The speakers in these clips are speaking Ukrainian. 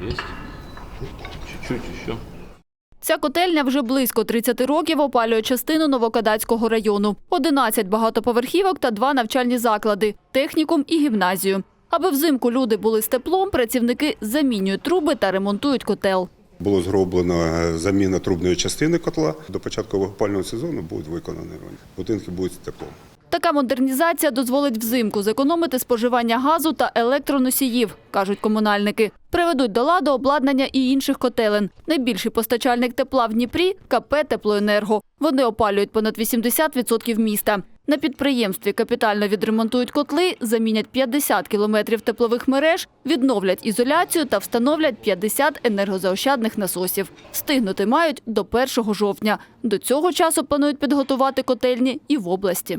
Есть? Чуть-чуть еще. Ця котельня вже близько 30 років опалює частину Новокадацького району. 11 багатоповерхівок та два навчальні заклади – технікум і гімназію. Аби взимку люди були з теплом, працівники замінюють труби та ремонтують котел. Було зроблено е, заміна трубної частини котла. До початку опального сезону будуть виконані. Будинки будуть з теплом. Така модернізація дозволить взимку зекономити споживання газу та електроносіїв, кажуть комунальники. Приведуть до ладу обладнання і інших котелень. Найбільший постачальник тепла в Дніпрі – КП «Теплоенерго». Вони опалюють понад 80% міста. На підприємстві капітально відремонтують котли, замінять 50 кілометрів теплових мереж, відновлять ізоляцію та встановлять 50 енергозаощадних насосів. Встигнути мають до 1 жовтня. До цього часу планують підготувати котельні і в області.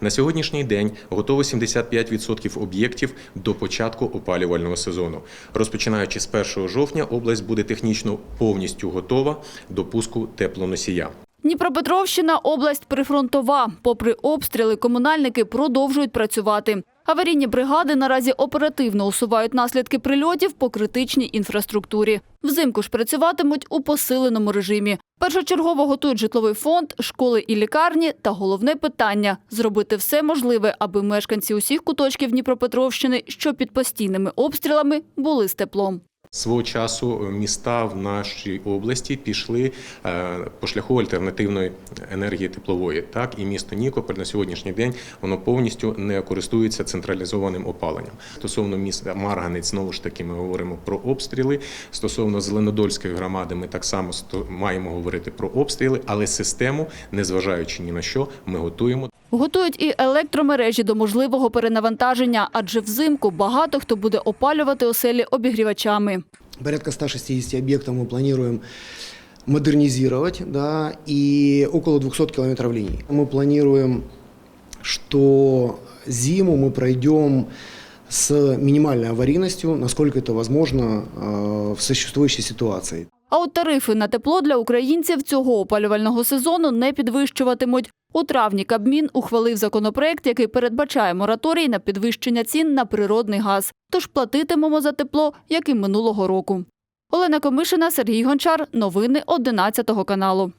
На сьогоднішній день готово 75% об'єктів до початку опалювального сезону. Розпочинаючи з 1 жовтня, область буде технічно повністю готова до пуску теплоносія. Дніпропетровщина – область прифронтова. Попри обстріли, комунальники продовжують працювати. Аварійні бригади наразі оперативно усувають наслідки прильотів по критичній інфраструктурі. Взимку ж працюватимуть у посиленому режимі. Першочергово готують житловий фонд, школи і лікарні. Та головне питання – зробити все можливе, аби мешканці усіх куточків Дніпропетровщини, що під постійними обстрілами, були з теплом. Свого часу міста в нашій області пішли е, по шляху альтернативної енергії теплової. Так і місто Нікополь на сьогоднішній день воно повністю не користується централізованим опаленням. Стосовно міста Марганець, знову ж таки, ми говоримо про обстріли. Стосовно Зеленодольської громади, ми так само маємо говорити про обстріли, але систему, незважаючи ні на що, ми готуємо. Готують і електромережі до можливого перенавантаження, адже взимку багато хто буде опалювати оселі обігрівачами. Порядка 160 объектов мы планируем модернизировать, да, и около 200 километров линий. Мы планируем, что зиму мы пройдем с минимальной аварийностью, насколько это возможно э, в существующей ситуации. А от тарифи на тепло для українців цього опалювального сезону не підвищуватимуть. У травні Кабмін ухвалив законопроект, який передбачає мораторій на підвищення цін на природний газ. Тож платитимемо за тепло, як і минулого року. Олена Комишина, Сергій Гончар. Новини 11 каналу.